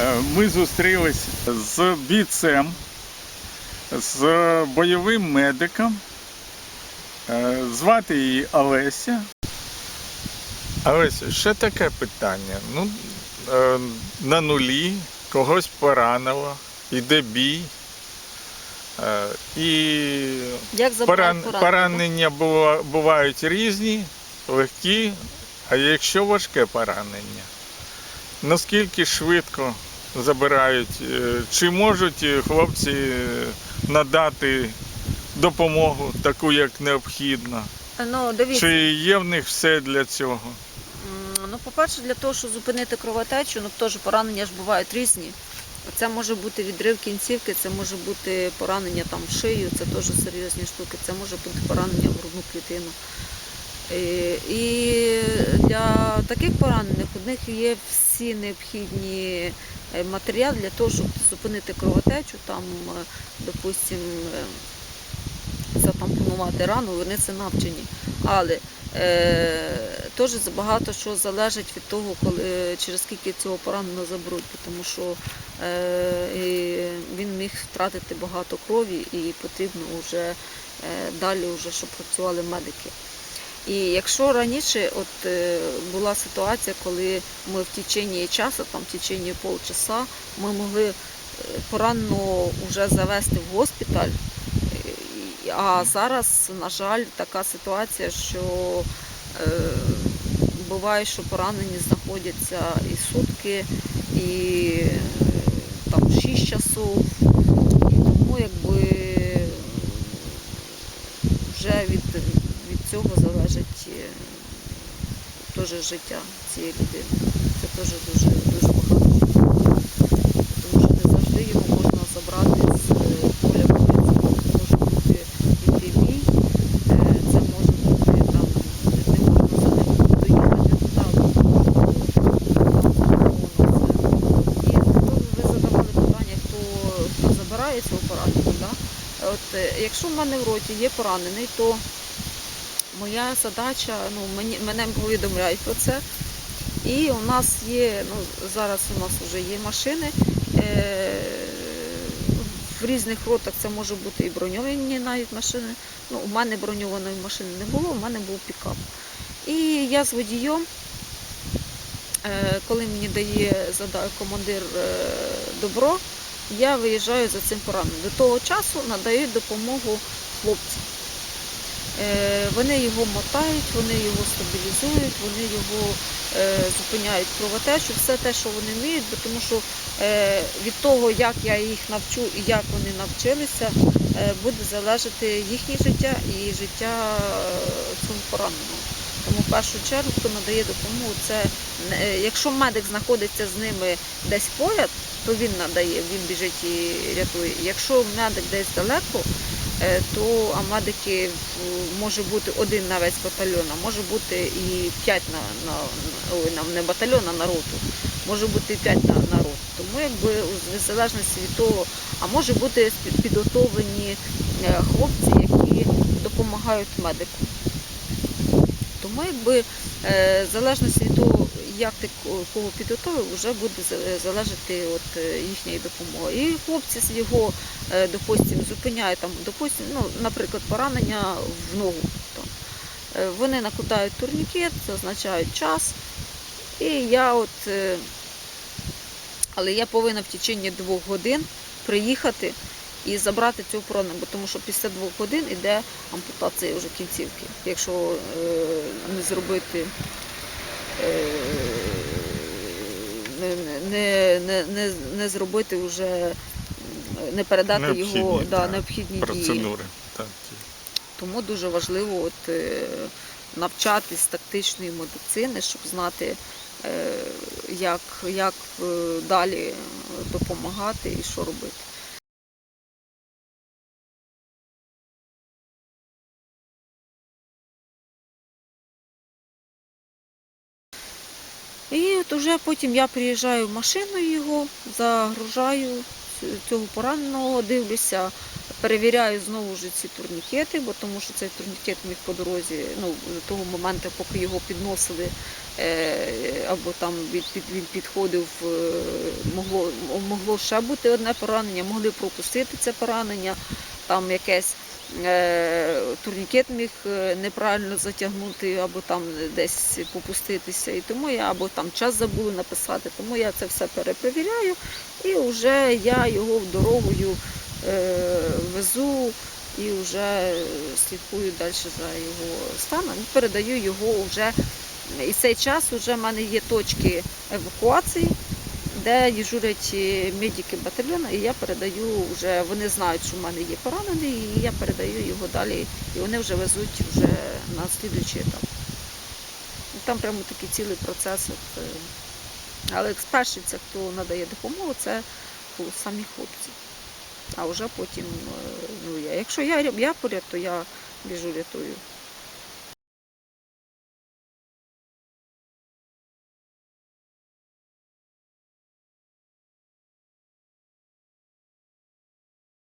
Е, Ми зустрілись з бійцем, з бойовим медиком. Е, Звати її Олеся. Олеся, ще таке питання. Ну, е, на нулі когось поранило, йде бій. І Як Поран... поранення? Поранення бувають різні, легкі, а якщо важке поранення, наскільки швидко забирають, е, чи можуть е, хлопці е, надати допомогу таку, як необхідно, Ну, дивіться, чи є в них все для цього? ну, по-перше, для того, щоб зупинити кровотечу, ну теж поранення ж бувають різні. Це може бути відрив кінцівки, це може бути поранення там в шию, це теж серйозні штуки, це може бути поранення в грудну клітину. Е, І для таких поранених у них є всі необхідні е, матеріали для того, щоб зупинити кровотечу, там, е, допустимо, затампонувати рану, вони це навчені. Але е, теж багато що залежить від того, коли, через скільки цього пораненого заберуть, тому що е, він міг втратити багато крові і потрібно вже е, далі, вже, щоб працювали медики. І якщо раніше от, е, була ситуація, коли ми в течение часу, там в течение полчаса, ми могли е, вже завести в госпіталь, Е, а зараз, на жаль, така ситуація, що буває, що поранені знаходяться і сутки, і там 6 часов. І тому якби вже від, від цього залежить е, теж життя цієї людини. Це теж дуже, дуже багато. Тому що не завжди його можна забрати з е, поля. Це може бути і бій, е, це може бути там, не можна за ним доїхати туди, і хто ви задавали питання, хто, хто забирає цього пораненого, да? От, е, якщо в мене в роті є поранений, то моя задача, ну, мені, мене повідомляють про це. І у нас є, ну, зараз у нас вже є машини. Е, в різних ротах це може бути і броньовані навіть машини. Ну, у мене броньованої машини не було, у мене був пікап. І я з водієм, е, коли мені дає командир е, добро, я виїжджаю за цим пораненим. До того часу надають допомогу хлопці. Е, Вони його мотають, вони його стабілізують, вони його е, зупиняють кровотечу, все те, що вони вміють, тому що е, від того, як я їх навчу і як вони навчилися, буде залежати їхнє життя і життя цього пораненого. Тому в першу чергу, хто надає допомогу, це якщо медик знаходиться з ними десь поряд, то він надає, він біжить і рятує. Якщо медик десь далеко, то а медики може бути один на весь батальйон, а може бути і п'ять на, на, ой, не батальйон, а на роту. Може бути і п'ять на, на роту. Тому якби в залежності від того, а може бути підготовлені е, хлопці, які допомагають медику. Тому якби е, в залежності від того, як ти кого підготовив, вже буде залежати от е, їхньої допомоги. І хлопці його, е, допустим, зупиняють там, допустим, ну, наприклад, поранення в ногу. Там. Е, Вони накладають турнікет, зазначають час. І я от, але я повинна в течение двох годин приїхати і забрати цього пораненого, тому що після двох годин йде ампутація вже кінцівки. Якщо не зробити, не, не, не, не, не зробити вже, не передати його Необхідні, да, так, необхідні дії. Процедури. Так. Тому дуже важливо от, е, навчатись тактичної медицини, щоб знати, е, як, як е, далі допомагати і що робити. І от уже потім я приїжджаю в машину його, загружаю цього пораненого, дивлюся, Перевіряю знову ж ці турнікети, бо тому що цей турнікет міг по дорозі, ну до того моменту, поки його підносили, е, або там від, під, він підходив, е, могло, могло ще бути одне поранення, могли пропустити це поранення, там якесь турнікет міг е, неправильно затягнути, або там десь попуститися. І тому я або там час забули написати, тому я це все перепровіряю і вже я його дорогою е, везу і вже слідкую далі за його станом. Передаю його вже. І цей час вже в мене є точки евакуації, де дежурять е, медики батальйону, і я передаю вже, вони знають, що в мене є поранений, і я передаю його далі, і вони вже везуть вже на слідуючий етап. Там прямо такий цілий процес. Е, але перший це хто надає допомогу, це самі хлопці. А вже потім е, ну, я. Якщо я, я поряд, то я біжу рятую.